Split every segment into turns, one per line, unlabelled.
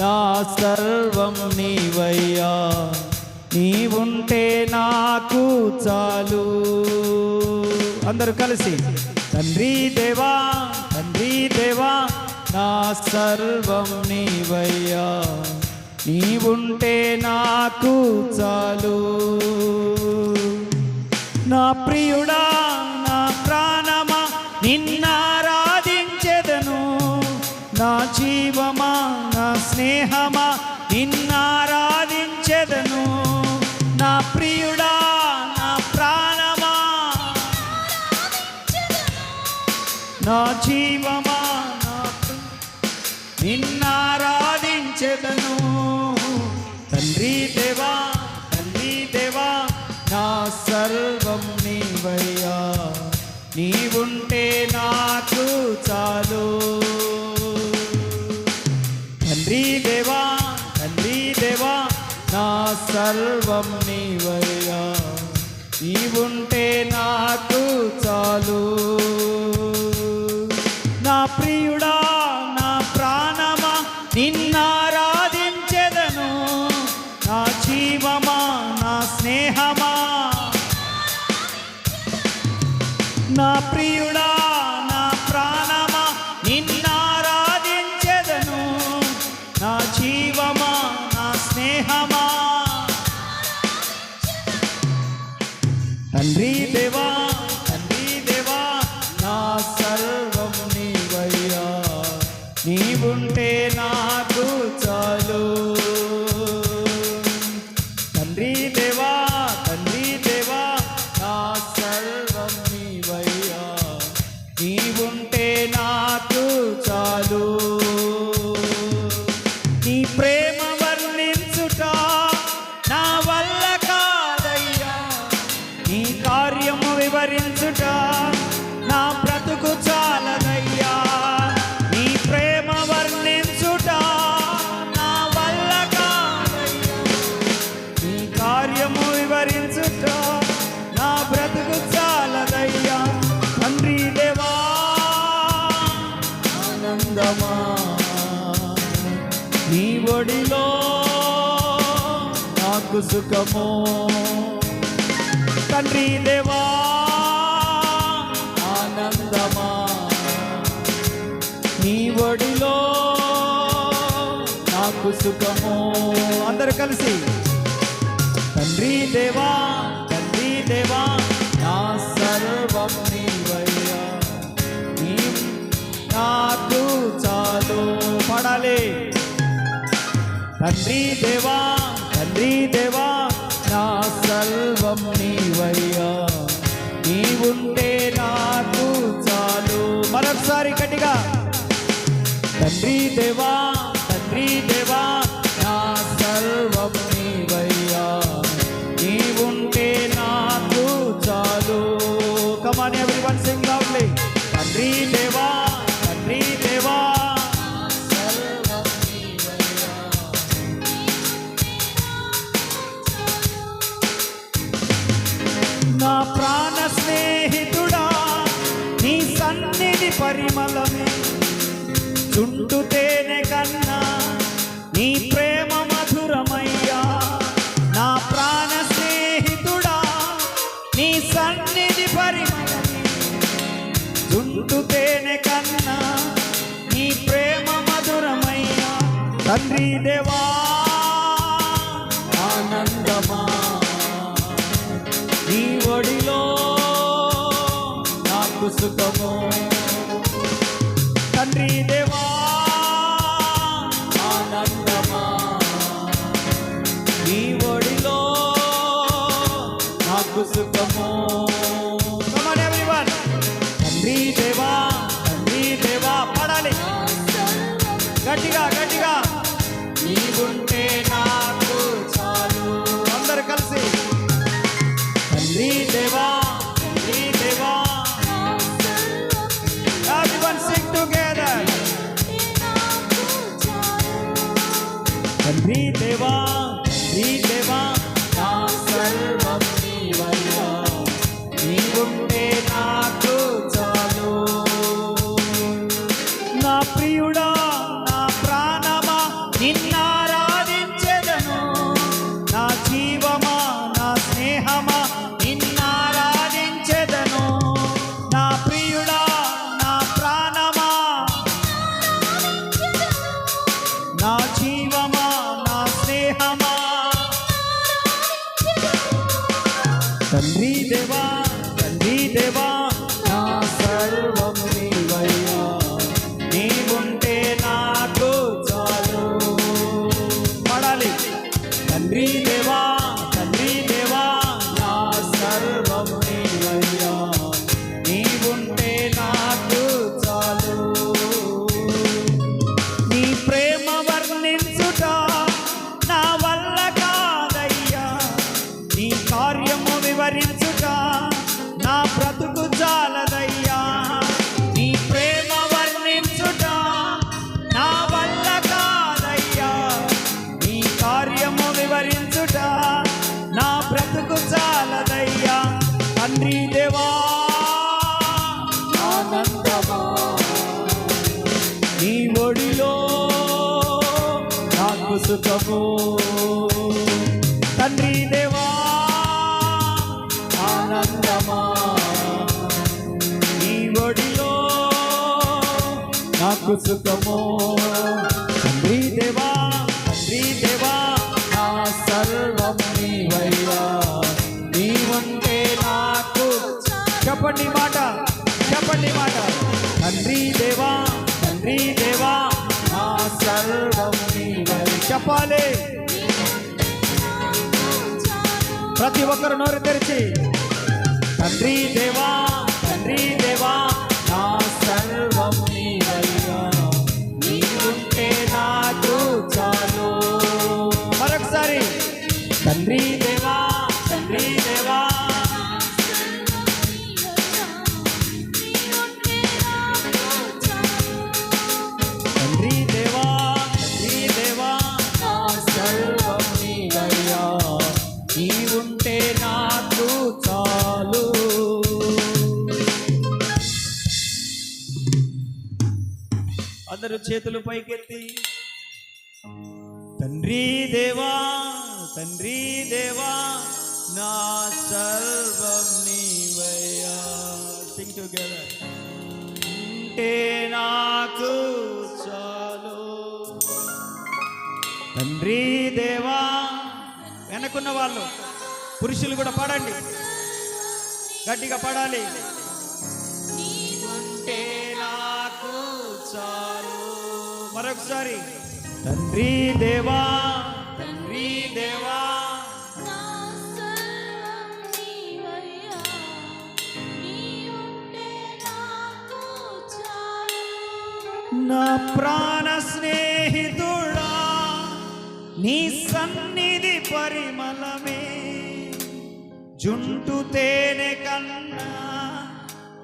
నా సర్వం నీవయ్యా. నీవుంటే నాకు చాలు. అందరూ కలిసి తండ్రి దేవా తండ్రి దేవా నా సర్వం నీవయ్యా. నీవుంటే నాకు చాలు. నా ప్రియుడా నా ప్రాణమా నిన్నారాధించెదను నా జీవం స్నేహమా నిన్నారాధించెదను. నా ప్రియుడా నా ప్రాణమా. నా జీవమా. సర్వం నీవయ్యా. నీవుంటే నాకు చాలు. తండ్రి దేవా నాకు సుఖము తండ్రి దేవా ఆనందమా? నీ ఒడిలో నాకు సుఖము. అందరు కలిసి తండ్రి దేవా తండ్రి దేవా నా సర్వం నీవయ్యా. నీ నాకు చాలు. పడాలి. తండ్రి దేవా తండ్రి పరిమళమే చుంటు తేనె కన్నా నీ ప్రేమ మధురమయ్యా. నా ప్రాణ స్నేహితుడా నీ సన్నిధి పరిమళమే. చుంటు తేనె కన్నా నీ ప్రేమ మధురమయ్యా. తండ్రి దేవా నాకు సుఖము Come నాకు సుఖము తండ్రి దేవా తండ్రి దేవా నా సర్వం నీవయ్యా నీవంటే నాకు చెప్పండి మాట చెప్పండి మాట తండ్రి దేవా తండ్రి దేవా నా సర్వం నీవై చెప్పాలి. ప్రతి ఒక్కరు నోరు తెరిచి. తండ్రి దేవా తండ్రి దేవా తండ్రి దేవా తండ్రి అందరూ చేతులు పైకెత్తి. తండ్రి దేవా తండ్రి దేవా నా సర్వం నీవయ్యా. సింగ్ టుగెదర్ ఉంటే నాకు చాలు. తండ్రి దేవా వెనకున్న వాళ్ళు పురుషులు కూడా పాడండి. గట్టిగా పాడాలి. ఉంటే నాకు చాలు. మరొకసారి. తండ్రి దేవా దేవా. నా ప్రాణ స్నేహితుడా నీ సన్నిధి పరిమళమే. జుంటు తేనె కన్నా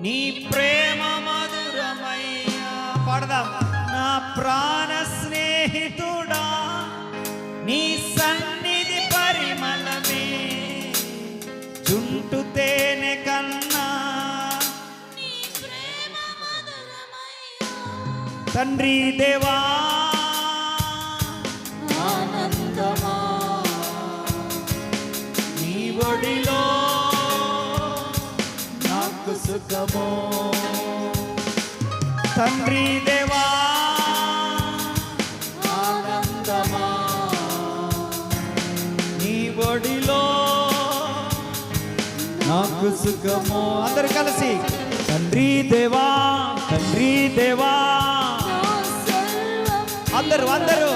నీ ప్రేమ మధురమయ్యా. పాడదాం. నా ప్రాణ స్నేహితుడా నీ సన్నిధి తండ్రి దేవా.
ఆనందమా.
నీ ఒడిలో నాకు సుఖము. తండ్రి దేవా.
ఆనందమా.
నీ ఒడిలో నాకు సుఖము. అందరు కలిసి తండ్రి దేవా తండ్రి దేవా. అందరూ అందరూ.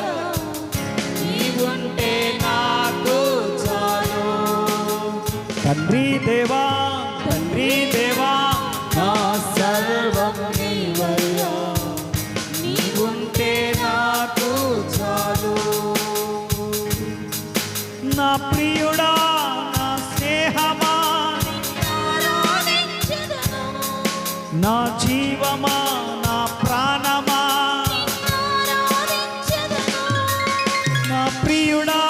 నీవుంటే నాకు చాలు.
తండ్రి దేవా
నా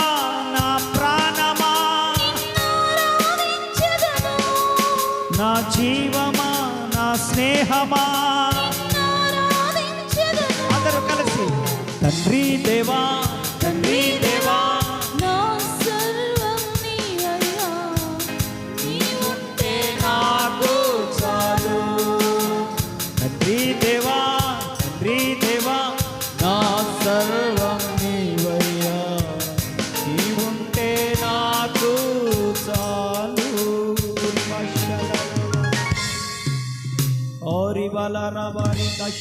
ప్రాణమా? నా జీవమా నా స్నేహమా? అందరూ కలిసి తండ్రి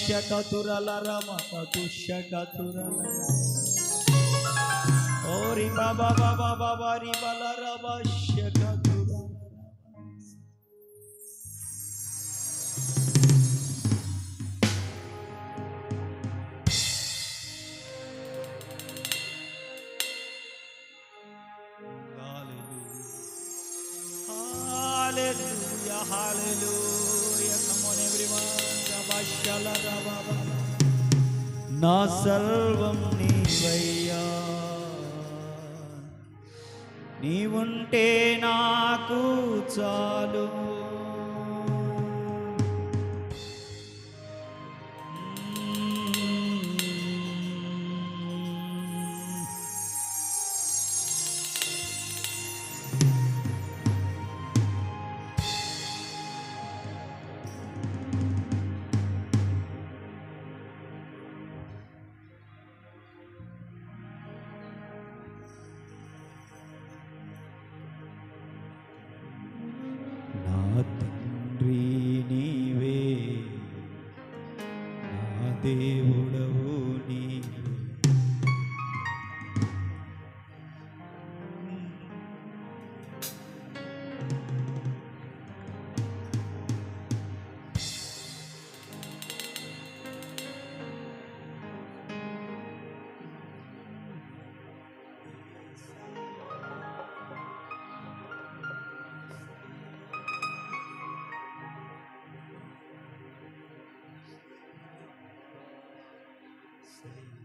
Shakaturala Mata Shakaturala Ori Baba Baba Baba Ribala Raba Hallelujah, hallelujah, hallelujah. నా సర్వం నీవయ్యా. నీవుంటే నాకు చాలు. Amen.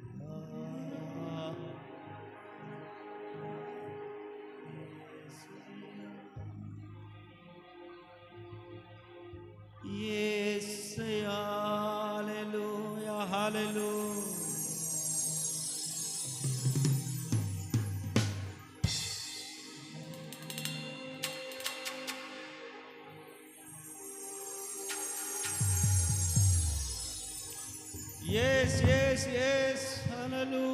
Hallelujah,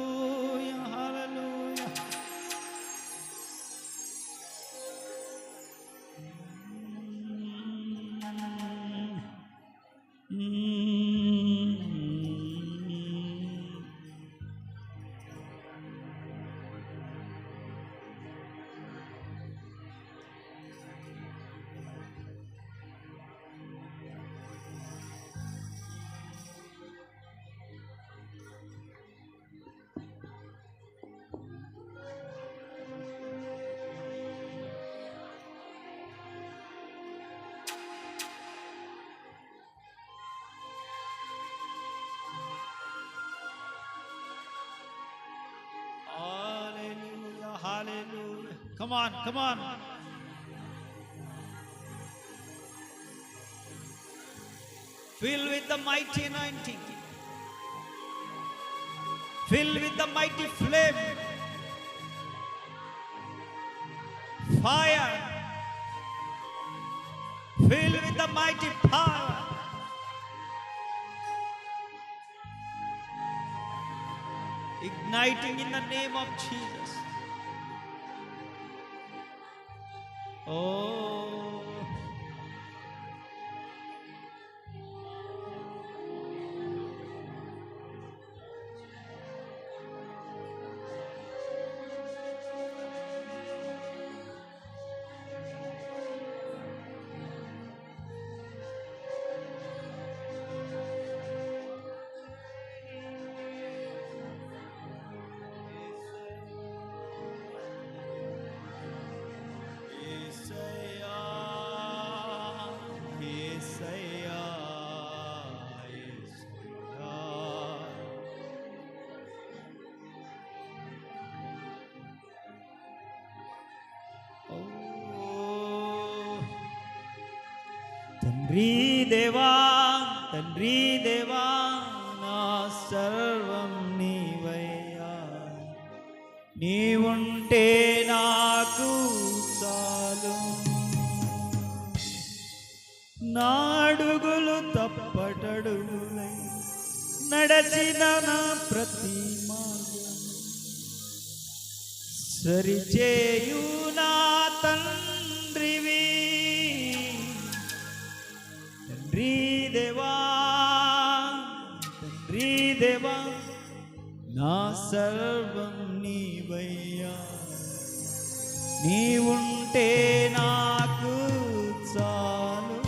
Come on, come on. Fill with the mighty anointing. Fill with the mighty flame. Fire. Fill with the mighty power. Igniting in the name of Jesus. Oh. తండ్రి దేవా తండ్రి దేవా నా సర్వం నీవయ్యా. నీవుంటే నాకు చాలు. నాడుగులు తప్పటడుగులై నడచిన నా ప్రతి సరిచేయు నా తండ్రివి నా సర్వం నీవయ్యా. నీవుంటే నాకు చాలు.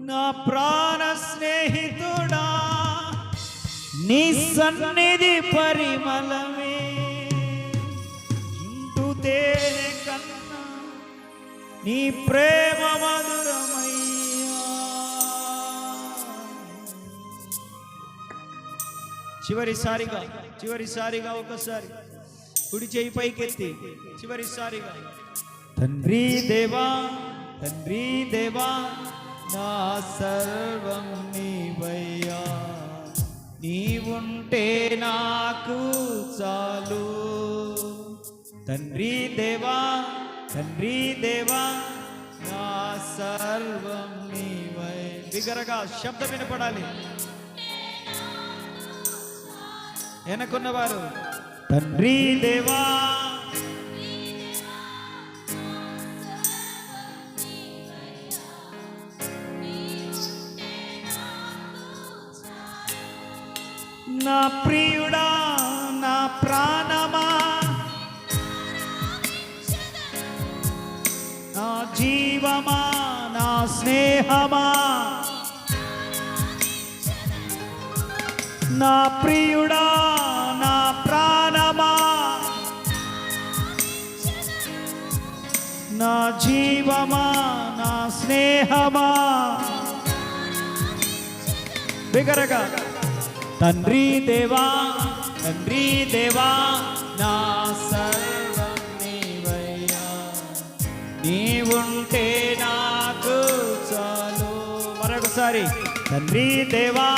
నా ప్రాణ స్నేహితుడా నీ సన్నిధి పరిమళమే. ఇంటు తేనె కన్నా నీ ప్రేమ చివరిసారిగా చివరిసారిగా ఒకసారి కుడి చేయి పైకెత్తి చివరిసారిగా. తండ్రి దేవా తండ్రి దేవా నా సర్వం నీవయ్యా. నీవుంటే నాకు చాలు. తండ్రి దేవా తండ్రి దేవా నా సర్వం నీవై బిగరగా శబ్దం వినపడాలి. వెనకున్నవారు. తండ్రి దేవా నా ప్రియుడా నా ప్రాణమా నా జీవమా నా స్నేహమా నా ప్రియుడా నా జీవమా నా స్నేహమా? బిగరగా. తండ్రి దేవా తండ్రి దేవా నా సర్వం నీవయ్యా. నీవుంటే నాకు చాలు. మరొకసారి. తండ్రి దేవా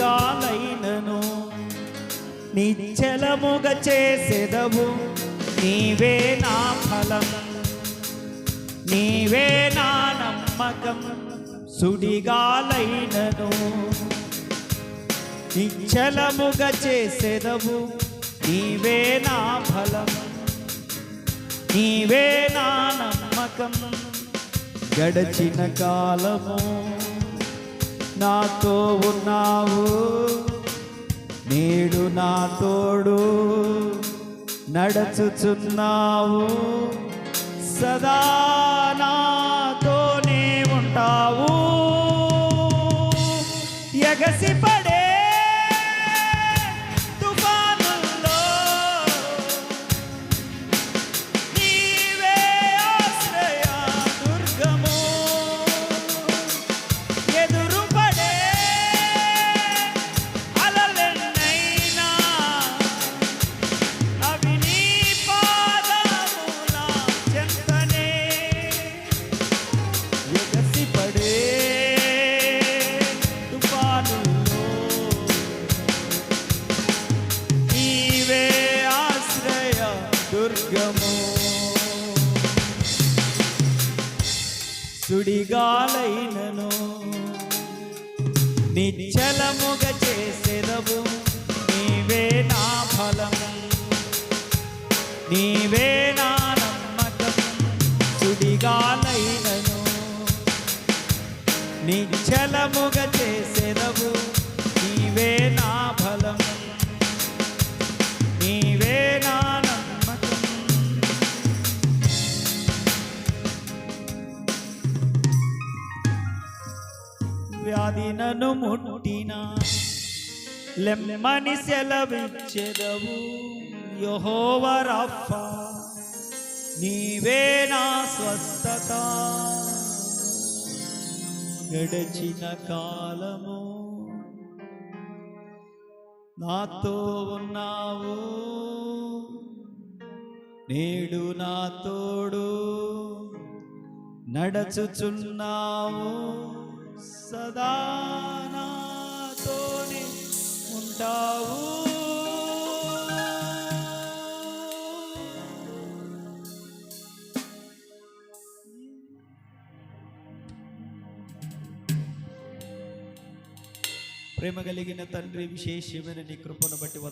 సుడిగాలైనను నిశ్చలముగ చేసెదవు. నీవే నా ఫలం. నీవే నా నమ్మకం. సుడిగాలైనను నిశ్చలముగ చేసెదవు. నీవే నా ఫలం. నీవే నా నమ్మకం. గడచిన కాలము నాతో ఉన్నావు. నేడు నా తోడు నడచుచున్నావు. సదా నాతోనే ఉంటావు. ఎగసిపై సుడిగాలైనను నిచ్చలముగ చేసెదవు నీవే నా ఫలం. నీవే నా నమ్మకం సుడిగాలైనను నిచ్చలముగ నన్ను ముట్టినా. లెమ్మని సెలవిచ్చెదవు. యహోవరఫ నీవే నా స్వస్థత. గడచిన కాలము నాతో ఉన్నావు. నేడు నా తోడు నడచుచున్నావు. సదా నాతోనే ఉంటావు ప్రేమ కలిగిన తండ్రి విశేషమైన నీ కృపను బట్టి వంద